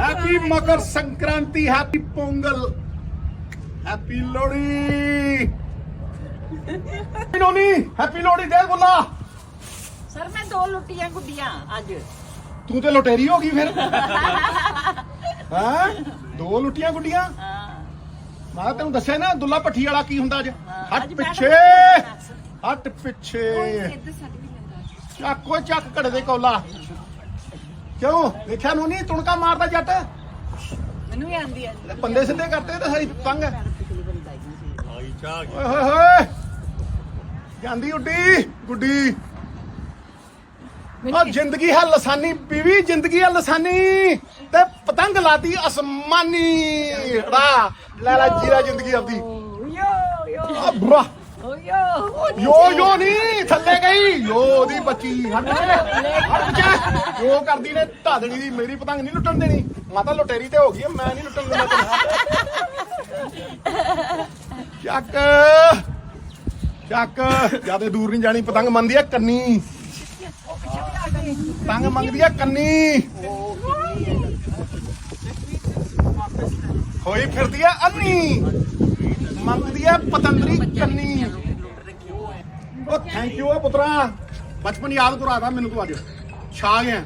Happy Makar Sankranti happy Pongal happy Lohri Noni happy Lohri ਦੇ ਬੁੱਲਾ। Sir ਮੈਂ ਦੋ ਲੁੱਟੀਆਂ ਗੁੱਡੀਆਂ ਅੱਜ। ਤੂੰ ਤੇ ਲੁਟੇਰੀ ਹੋ ਗਈ ਫਿਰ। ਹਾਂ? ਦੋ ਲੁੱਟੀਆਂ ਗੁੱਡੀਆਂ? ਹਾਂ। ਮੈਂ ਤੈਨੂੰ ਦੱਸਿਆ ਨਾ ਦੁੱਲਾ ਭੱਠੀ ਵਾਲਾ ਕੀ ਹੁੰਦਾ ਅੱਜ? ਹੱਟ ਪਿੱਛੇ। ਹੱਟ ਪਿੱਛੇ। ਚੱਕ ਚੱਕ ਘੜੇ ਦੇ ਕੋਲਾ। ਕਿਉਂ? ਦੇਖਿਆ ਨੂੰ ਨਹੀਂ? ਤੁਣਕਾ ਮਾਰਦਾ ਜੱਟ। ਮੈਨੂੰ ਵੀ ਆਂਦੀ ਆ। ਪੰਦੇ ਸਿੱਧੇ ਕਰਤੇ ਤੇ ਸਾਰੀ ਪੰਗ ਓਏ ਹੋਏ ਹੋਏ ਜਾਂਦੀ ਉੱਡੀ ਗੁੱਡੀ। ਉਹ ਜ਼ਿੰਦਗੀ ਹੈ ਲਸਾਨੀ ਬੀਵੀ ਜ਼ਿੰਦਗੀ ਹੈ ਲਸਾਨੀ। ਤੇ ਪਤੰਗ ਲਾਤੀ ਅਸਮਾਨੀ। ਰਾ ਲੈ ਲੈ ਜੀਰਾ ਜ਼ਿੰਦਗੀ ਆਪਦੀ। ਯੋ ਯੋ। ਆ ਬਰਾ। ਯੋ ਯੋ ਨਹੀਂ ਥੱਲੇ ਗਈ। ਯੋ ਦੀ ਬੱਚੀ। ਹਟ। ਯੋ ਕਰਦੀ ਨੇ ਢਾਦਣੀ ਦੀ ਮੇਰੀ ਪਤੰਗ ਨਹੀਂ ਲੁੱਟਣ ਦੇਣੀ। ਮਾਤਾ ਲੁਟੇਰੀ ਤੇ ਹੋ ਗਈ ਮੈਂ ਨਹੀਂ ਲੁੱਟਣ ਦੇਣਾ ਤੈਨੂੰ। ਚੱਕ। ਚੱਕ। ਜਿਆਦੇ ਦੂਰ ਨਹੀਂ ਜਾਣੀ ਪਤੰਗ ਮੰਨਦੀ ਆ ਕੰਨੀ। ਪਤੰਗ ਮੰਗਦੀ ਆ ਕੰਨੀ। ਹੋਈ ਫਿਰਦੀ ਆ ਅੰਨੀ। ਮੰਗਦੀ ਆ ਪਤੰਦਰੀ ਕੰਨੀ। ਉਹ ਥੈਂਕ ਯੂ ਆ ਪੁੱਤਰਾ। ਬਚਪਨ ਯਾਦ ਕਰਾਦਾ ਮੈਨੂੰ ਤੂੰ ਅੱਜ। ਛਾ ਗਿਆ।